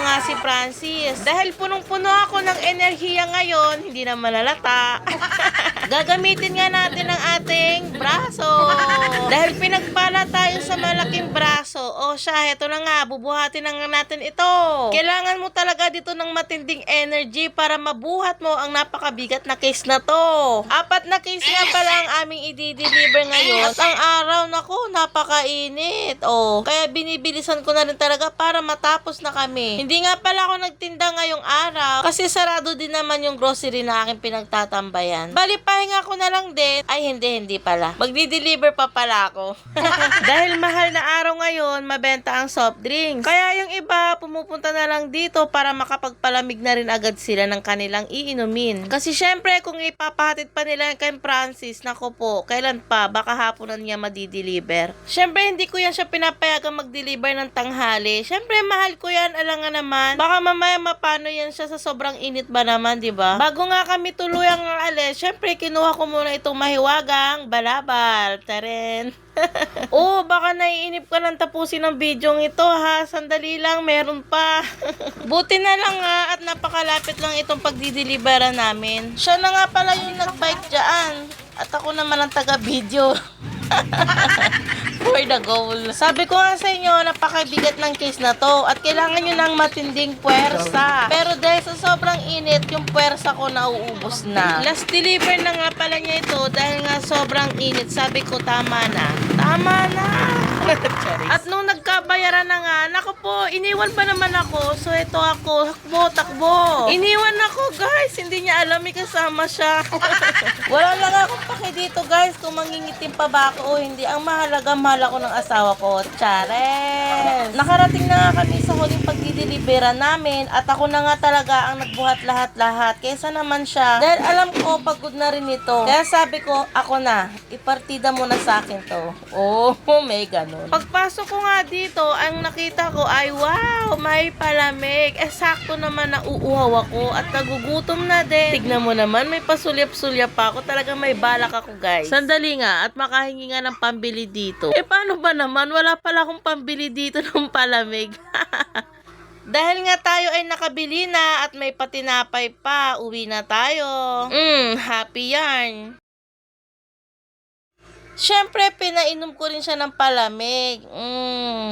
nga si Francis. Dahil punong-puno ako ng enerhiya ngayon, hindi na malalata. Gagamitin nga natin ang ating braso. O siya, heto na nga, bubuhatin na nga natin ito. Kailangan mo talaga dito ng matinding energy para mabuhat mo ang napakabigat na case na to. Apat na case nga pala ang aming i-deliver ngayon. Ang araw, nako, napakainit. O, kaya binibilisan ko na rin talaga para matapos na kami. Hindi nga pala ako nagtinda ngayong araw kasi sarado din naman yung grocery na aking pinagtatambayan. Bali, pahinga ko na lang din. Ay, hindi, hindi pala. Magdi-deliver pa pala ako. Dahil mahal na araw ngayon, mabenta ang soft drinks. Kaya yung iba, pumupunta na lang dito para makapagpalamig na rin agad sila ng kanilang iinumin. Kasi syempre, kung ipapahatid pa nila kay Francis, nako po, kailan pa, baka hapunan niya madideliver. Syempre, hindi ko yan siya pinapayagang mag-deliver ng tanghali. Syempre, mahal ko yan, alangan naman. Baka mamaya mapano yan siya sa sobrang init ba naman, di ba? Bago nga kami tuluyang alis, syempre, kinuha ko muna itong mahiwagang balabal. Taren. oh, baka naiinip ka ng tapusin ng video ito ha. Sandali lang, meron pa. Buti na lang nga at napakalapit lang itong pagdideliveran namin. Siya na nga pala yung nagbike dyan. At ako naman ang taga-video. The goal. Sabi ko nga sa inyo, napakabigat ng case na to at kailangan nyo ng matinding puwersa. Pero dahil sa sobrang init, yung puwersa ko nauubos na. Last deliver na nga pala niya ito dahil nga sobrang init. Sabi ko, tama na. Tama na! At nung nagkabayaran na nga, nako po, iniwan pa naman ako. So ito ako, hakbo, takbo. Iniwan ako, guys. Hindi niya alam, may kasama siya. Wala lang akong paki dito, guys, kung mangingitim pa ba ako o hindi. Ang mahalaga, mahal ako ng asawa ko. Chares! Nakarating na nga kami sa huling pagdideliveran namin at ako na nga talaga ang nagbuhat lahat-lahat. Kesa naman siya. Dahil alam ko, pagod na rin ito. Kaya sabi ko, ako na, ipartida mo na sa akin to. Oh, may ganun. Pagpasok ko nga dito, ang nakita ko ay, wow, may palamig. Eh, sakto naman na uuhaw ako at nagugutom na din. Tignan mo naman, may pasulyap-sulyap pa ako. Talaga may balak ako, guys. Sandali nga, at makahingi nga ng pambili dito. Eh, paano ba naman? Wala pala akong pambili dito ng palamig. Dahil nga tayo ay nakabili na at may patinapay pa, uwi na tayo. Mm, happy yarn. Siyempre, pinainom ko rin siya ng palamig. Mm.